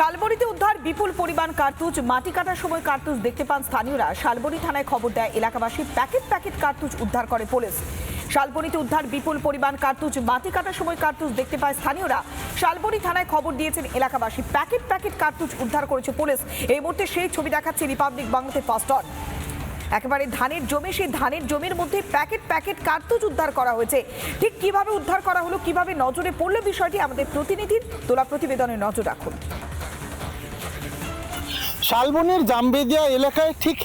শালবরীতে উদ্ধার বিপুল পরিমাণ কার্তুজ, মাটি কাটার সময় কার্তুজ দেখতে পান স্থানীয়রা। শালবরী থানায় খবর দেয়, এলাকাবাসী প্যাকেট প্যাকেট কার্তুজ উদ্ধার করে পুলিশ। শালবরীতে উদ্ধার বিপুল পরিমাণ কার্তুজ, মাটি কাটার সময় কার্তুজ দেখতে পায় স্থানীয়রা। শালবরী থানায় খবর দিয়েছেন এলাকাবাসী, প্যাকেট প্যাকেট কার্তুজ উদ্ধার করেছে পুলিশ। এই মুহূর্তে সেই ছবি দেখাচ্ছে রিপাবলিক বাংলাতে ফার্স্ট অন। একেবারে ধানের জমি, সেই ধানের জমির মধ্যে প্যাকেট প্যাকেট কার্তুজ উদ্ধার করা হয়েছে। ঠিক কীভাবে উদ্ধার করা হলো, কীভাবে নজরে পড়ল বিষয়টি আমাদের প্রতিনিধির তোলা প্রতিবেদনে নজর রাখুন। শালবনের জামবেদিয়া এলাকায় ঠিক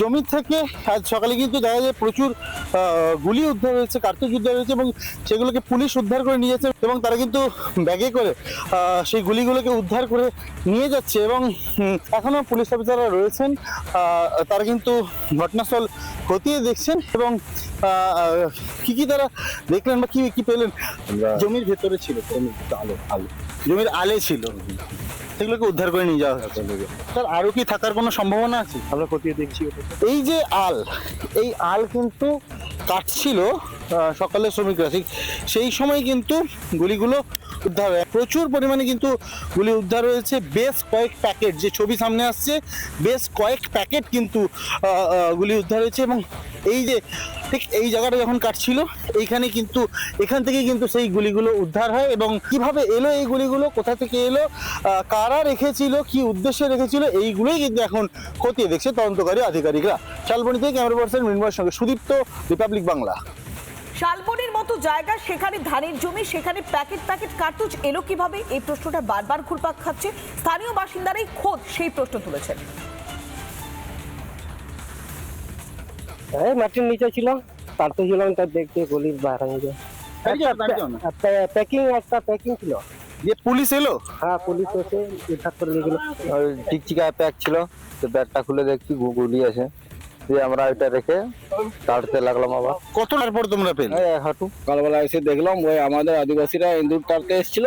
জমি থেকে আজ সকালে কিন্তু দেখা যায় প্রচুর গুলি উদ্ধার হয়েছে কার্তুজ উদ্ধার হয়েছে এবং সেগুলোকে পুলিশ উদ্ধার করে নিয়ে যাচ্ছে এবং তারা কিন্তু ব্যাগে করে সেই গুলিগুলোকে উদ্ধার করে নিয়ে যাচ্ছে এবং এখনও পুলিশ অফিসাররা রয়েছেন তারা কিন্তু ঘটনাস্থল খতিয়ে দেখছেন এবং কি কি তারা দেখলেন বা কি কি পেলেন? জমির ভেতরে ছিল জমির আলো আলো জমির আলে ছিল। সেগুলোকে উদ্ধার করে নিয়ে যাওয়া হচ্ছে। স্যার আরও কি থাকার কোনো সম্ভাবনা আছে? আমরা খতিয়ে দেখছি এই যে আল এই আল কিন্তু কাটছিল সকালের সকালে শ্রমিকরা। ঠিক সেই সময় কিন্তু গুলিগুলো উদ্ধার প্রচুর পরিমাণে কিন্তু গুলি উদ্ধার হয়েছে। বেশ কয়েক প্যাকেট যে ছবি সামনে আসছে, বেশ কয়েক প্যাকেট কিন্তু গুলি উদ্ধার হয়েছে এবং এই যে, ঠিক এই জায়গাটা যখন কাটছিল, এইখানে কিন্তু, এখান থেকে কিন্তু সেই গুলিগুলো উদ্ধার হয় এবং কীভাবে এলো এই গুলিগুলো, কোথা থেকে এলো কারা রেখেছিল, কি উদ্দেশ্যে রেখেছিল, এইগুলোই কিন্তু এখন খতিয়ে দেখছে তদন্তকারী আধিকারিকরা। শালবনি থেকে ক্যামেরা পার্সন মৃন্ময়ের সঙ্গে সুদীপ্ত, রিপাবলিক বাংলা। শালবনির মতো জায়গা সেখানে ধানের জমি সেখানে প্যাকেট প্যাকেট কার্তুজ এলো কীভাবে? এই প্রশ্নটা বারবার ঘুরপাক খাচ্ছে। স্থানীয় বাসিন্দারাই খোদ সেই প্রশ্ন তুলেছেন। এই মাটির নিচে ছিল কাটতে ছিলাম তার দেখতে গলি বাইরে প্যাকিং একটা প্যাকিং ছিল। যে পুলিশ এলো? হ্যাঁ পুলিশ এসে উদ্ধার করে নিয়ে গেল। ওই টিকচিকা প্যাক ছিল তো ব্যাগটা খুলে দেখছি গুলি আছে। দিয়ে আমরা ওইটা রেখে কাটতে লাগলাম আবার কতটার পর তোমরা পেলে? হাঁটু। সকালবেলা এসে দেখলাম ওই আমাদের আদিবাসীরা ইন্দুর টানতে এসেছিল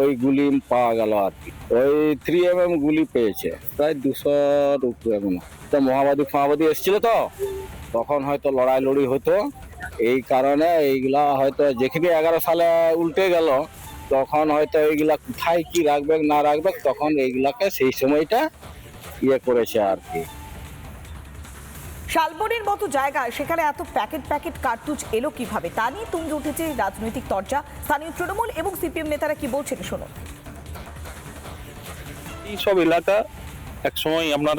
ওই গুলি পাওয়া গেল আর কি। ওই থ্রি এম এম গুলি পেয়েছে প্রায় দুশোর উপরে এমন। তো মহাবাদী ফাহাবাদী এসেছিল তো তখন হয়তো লড়াই লড়ি হতো। এই কারণে এইগুলা হয়তো যেখানে এগারো সালে উল্টে গেল তখন হয়তো এইগুলা কোথায় কি রাখবে না রাখবে তখন এইগুলাকে সেই সময়টা ইয়ে করেছে আর কি। শালবনির মতো জায়গায় সেখানে এত প্যাকেট প্যাকেট কার্তুজ এলো কীভাবে? তা নিয়ে তুঙ্গে উঠেছে রাজনৈতিক চর্চা স্থানীয় তৃণমূল এবং সিপিএম নেতারা কি বলছেন শুনুন। এই সব এলাকা এক সময় আপনার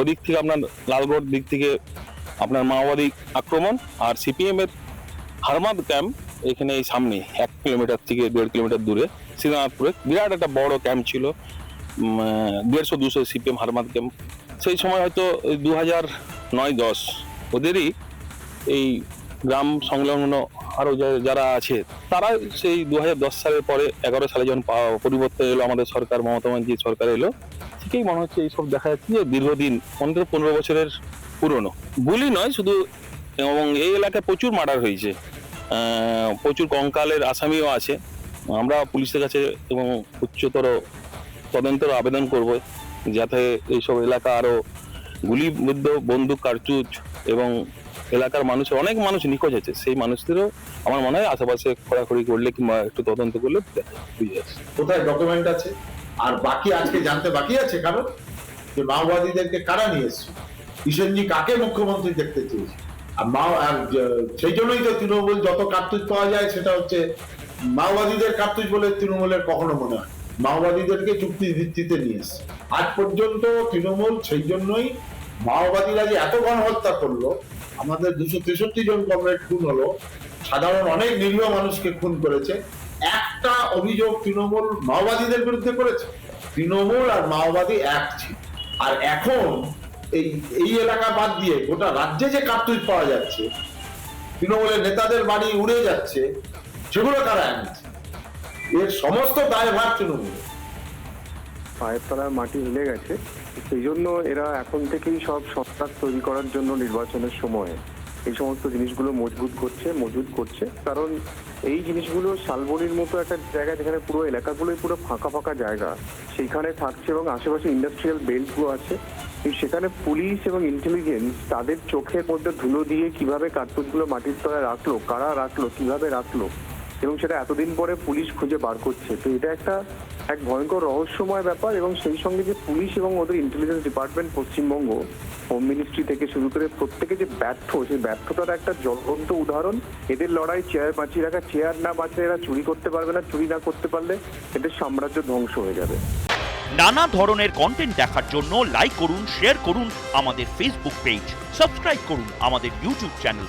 ওদিক থেকে আপনার লালগড় দিক থেকে আপনার মাওবাদী আক্রমণ আর সিপিএম এর হারমাদ ক্যাম্প এখানে এই সামনে, এক কিলোমিটার থেকে দেড় কিলোমিটার দূরে, শ্রীনাথপুরে। বিরাট একটা বড় ক্যাম্প ছিল দেড়শো দুশো সিপিএম হারমাদ ক্যাম্প। সেই সময় হয়তো দু হাজার নয় দশ। ওদেরই এই গ্রাম সংলগ্ন আরও যা- যারা আছে, তারা সেই দু হাজার দশ সালের পরে এগারো সালে যখন পরিবর্তন এলো আমাদের সরকার, মমতা ব্যানার্জি সরকার এলো, ঠিকই মনে হচ্ছে এইসব দেখা যাচ্ছে যে দীর্ঘদিন অন্তত পনেরো বছরের পুরনো। গুলি নয়, শুধু এবং এই এলাকায় প্রচুর মার্ডার হয়েছে। প্রচুর কঙ্কালের আসামিও আছে। আমরা পুলিশের কাছে এবং উচ্চতর তদন্তের আবেদন করব, যাতে এইসব এলাকা আরও গুলিবিদ্ধ বন্দুক কারচুজ এবং এলাকার মানুষের অনেক মানুষ নিখোঁজ আছে সেই মানুষদেরও আমার মনে হয় আশেপাশে খোঁড়াখড়ি করলে কিংবা একটু তদন্ত করলে কোথায় ডকুমেন্ট আছে? আর বাকি আজকে জানতে বাকি আছে কারণ? যে মাওবাদীদেরকে কারা নিয়ে এসছে? কিষণজি কাকে মুখ্যমন্ত্রী দেখতে চেয়েছে? আর মাও আর সেই জন্যই তো তৃণমূল যত কার্তুজ পাওয়া যায়, সেটা হচ্ছে মাওবাদীদের কার্তুজ বলে তৃণমূলের কখনো মনে হয় মাওবাদীদেরকে চুক্তি ভিত্তিতে নিয়ে এসছে আজ পর্যন্ত তৃণমূল সেই জন্যই মাওবাদীরা যে এত গণহত্যা করল, আমাদের দুশো তেষট্টি জন কমরেড খুন হলো, সাধারণ অনেক নিরীহ মানুষকে খুন করেছে। একটা অভিযোগ তৃণমূল মাওবাদীদের বিরুদ্ধে করেছে। তৃণমূল আর মাওবাদী এক ছিল। আর এখন এই এই এলাকা বাদ দিয়ে গোটা রাজ্যে যে কার্তুজ পাওয়া যাচ্ছে, তৃণমূলের নেতাদের বাড়ি উড়ে যাচ্ছে, সেগুলো কারা এনেছে? এর সমস্ত দায়ভার তৃণমূল। পায়ের মাটি হিলে গেছে, সেই জন্য এরা এখন থেকেই সব সরকার তৈরি করার জন্য নির্বাচনের সময়। এই সমস্ত জিনিসগুলো মজবুত করছে মজুত করছে, কারণ এই জিনিসগুলো শালবনির মতো একটা জায়গা যেখানে পুরো এলাকাগুলোই পুরো ফাঁকা ফাঁকা জায়গা, সেইখানে থাকছে এবং আশেপাশে ইন্ডাস্ট্রিয়াল বেল্টগুলো আছে। সেখানে পুলিশ এবং ইন্টেলিজেন্স তাদের চোখের মধ্যে ধুলো দিয়ে কীভাবে কার্তুজগুলো মাটির তলায় রাখল, কারা রাখল, কীভাবে রাখল এবং সেটা এতদিন পরে পুলিশ খুঁজে বার করছে। তো এটা একটা এক ভয়ঙ্কর রহস্যময় ব্যাপার এবং সেই সঙ্গে যে পুলিশ এবং ওদের intelligence department Paschimbanga home ministry থেকে শুরু করে প্রত্যেকে যে ব্যর্থ, সেই ব্যর্থতার একটা জ্বলন্ত উদাহরণ। এদের লড়াই চেয়ার বাঁচিয়ে রাখা, চেয়ার না বাঁচলে এরা চুরি করতে পারবে না, চুরি না করতে পারলে এদের সাম্রাজ্য ধ্বংস হয়ে যাবে। নানা ধরনের কন্টেন্ট দেখার জন্য লাইক করুন শেয়ার করুন আমাদের ফেসবুক পেজ সাবস্ক্রাইব করুন আমাদের ইউটিউব চ্যানেল